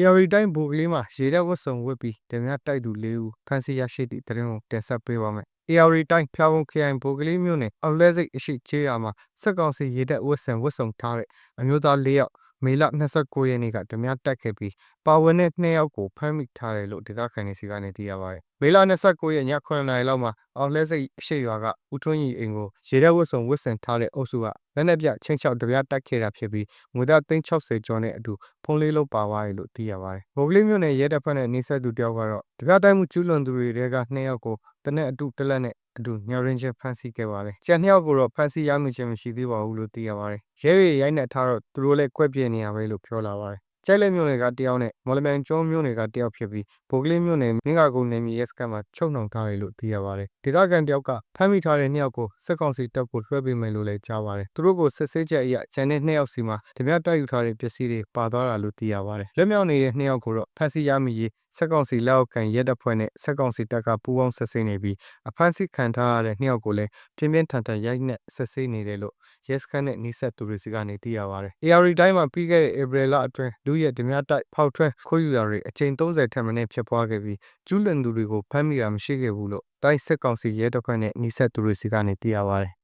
AR တိုင်းဗိုလ်ကလေးမှာရေတပ်ဝတ်စုံဝတ်ပြီးဓမြတိုက်သူ၄ဦးဖမ်းဆီးရရှိသည့်သတင်းကိုတင်ဆက်ပေးပါမယ်။ AR တိုင်းဖျာပုံခရိုင်ဗိုလ်ကလေးမြို့နယ်အောက်လဲစိတ်အရှိချေးရွာမှာစက်ကောင်စီရေတပ်ဝတ်စုံဝတ်စုံထားတဲ့အမျိုးသား၄ယောက် မေလ29ရက်နေ့ကဓမြတိုက်ခဲ့ပြီးပါဝင်တဲ့2ယောက်ကိုဖမ်းမိထားတယ်လို့ဒေသခံတွေစီကနေသိရပါတယ်။မေလ29ရက်ည9နာရီလောက်မှာအောက်လဲစိတ်အရှိရွာကဦးထွန်းရီအိမ်ကိုရေတပ်ဝတ်စုံဝတ်ဆင်ထားတဲ့အုပ်စုကလက်နက်ပြချင်းချောက်ဓမြတိုက်ခဲ့တာဖြစ်ပြီးငွေသား360ကျော်နဲ့အတူဖုန်းလေးလုံးပါသွားတယ်လို့သိရပါတယ်။ဗိုလ်ကလေးမြို့နယ်ရဲတပ်ဖွဲ့နဲ့နှိစက်သူတယောက်ကတော့ဓမြတိုက်မှုကျူးလွန်သူတွေထဲက2ယောက်ကိုတနက်အတူတလက်နဲ့ အတူညရင်းချင်းဖမ်းဆီးခဲ့ပါတယ်။ကျန်2ယောက်ကိုတော့ဖမ်းဆီးရမိခြင်းမရှိသေးပါဘူးလို့သိရပါတယ်။ရဲတွေရိုက်နှက်ထားတော့သူတို့လည်းကွက်ပြစ်နေရပဲလို့ပြောလာပါတယ်။ ကျိုက်လက်မြို့နယ်ကတယောက်နဲ့မော်လမြိုင်ကျွန်းမြို့နယ်ကတယောက်ဖြစ်ပြီးဗိုလ်ကလေးမြို့နယ်မင်းကာကုန်းနယ်မြေရဲစခန်းမှာချုပ်နှောင်ထားတယ်လို့သိရပါတယ်။ဒေသခံတယောက်ကဖမ်းမိထားတဲ့နှစ်ယောက်ကိုစစ်ကောင်စီတပ်ကိုလွှဲပေးမယ်လို့လည်းကြားပါတယ်။သူတို့ကိုစစ်ဆေးချက်အရကျန်တဲ့နှစ်ယောက်စီမှာဓမြတိုက်ယူထားတဲ့ပစ္စည်းတွေပါသွားတာလို့သိရပါတယ်။လက်မြောက်နေတဲ့နှစ်ယောက်ကိုတော့ဖမ်းဆီးရမိရေးစစ်ကောင်စီလက်အောက်ခံရဲတပ်ဖွဲ့နဲ့စစ်ကောင်စီတပ်ကပူးပေါင်းစစ်ဆေးနေပြီးအဖမ်းဆီးခံထားရတဲ့နှစ်ယောက်ကိုလည်းပြင်းပြင်းထန်ထန်ရိုက်နှက်စစ်ဆေးနေတယ်လို့ရဲစခန်းနဲ့နှိစက်သူတွေစီကနေသိရပါတယ်။ AR တိုင်းမှာပြီးခဲ့တဲ့ဧပြီလအတွင်းလူရဲဓမြတိုက်ဖောက်ထွဲခိုးယူတာတွေအကြိမ်30ထက်မနည်းဖြစ်ပွားခဲ့ပြီးကျူးလွန်သူတွေကိုဖမ်းမိတာမရှိခဲ့ဘူးလို့တိုင်းစစ်ကောင်စီရဲတပ်ဖွဲ့နဲ့နှိစက်သူတွေစီကနေသိရပါတယ်